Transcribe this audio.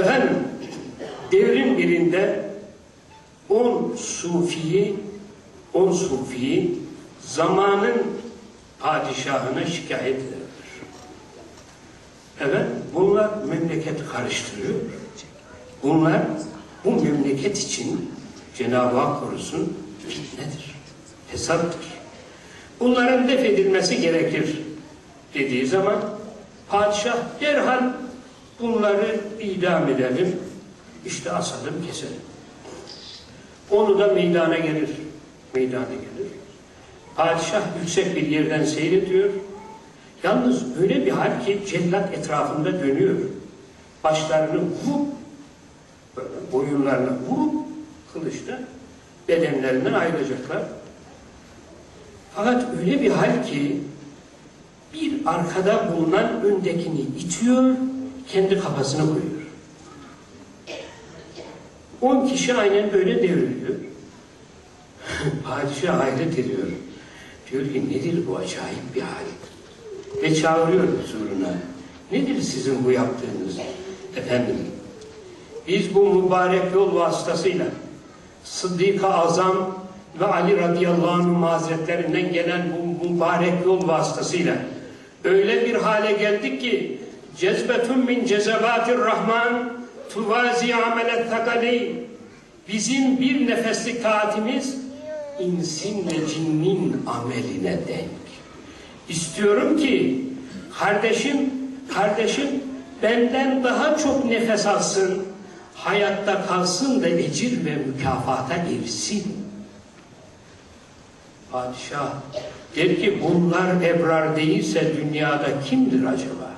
Efendim, devrin birinde on sufiyi, on sufiyi zamanın padişahına şikayet ederler. Evet, bunlar memleketi karıştırıyor. Bunlar bu memleket için Cenab-ı Hak korusun fitnedir, hesaptır. Bunların def edilmesi gerekir dediği zaman padişah derhal bunları idam edelim, işte asalım, keselim. Onu da meydana gelir, meydana gelir. Padişah yüksek bir yerden seyrediyor. Yalnız öyle bir hal ki cellat etrafında dönüyor. Başlarını vurup, boyunlarına vurup kılıçla bedenlerinden ayrılacaklar. Fakat öyle bir hal ki bir arkada bulunan öndekini itiyor, kendi kafasına koyuyor. On kişi aynen böyle devriliyor. Padişah hayret ediyor. Diyor ki nedir bu acayip bir hal? Ve çağırıyor huzuruna. Nedir sizin bu yaptığınız? Efendim, biz bu mübarek yol vasıtasıyla Sıddık-ı Azam ve Ali radıyallahu anh hazretlerinden gelen bu mübarek yol vasıtasıyla öyle bir hale geldik ki cezbetun min cezebatir rahman tuvazi amelet takali bizim bir nefeslik taatimiz insin ve cinnin ameline denk. İstiyorum ki kardeşim, kardeşim benden daha çok nefes alsın, hayatta kalsın da ecir ve mükafata ersin. Padişah der ki bunlar ebrar değilse dünyada kimdir acaba?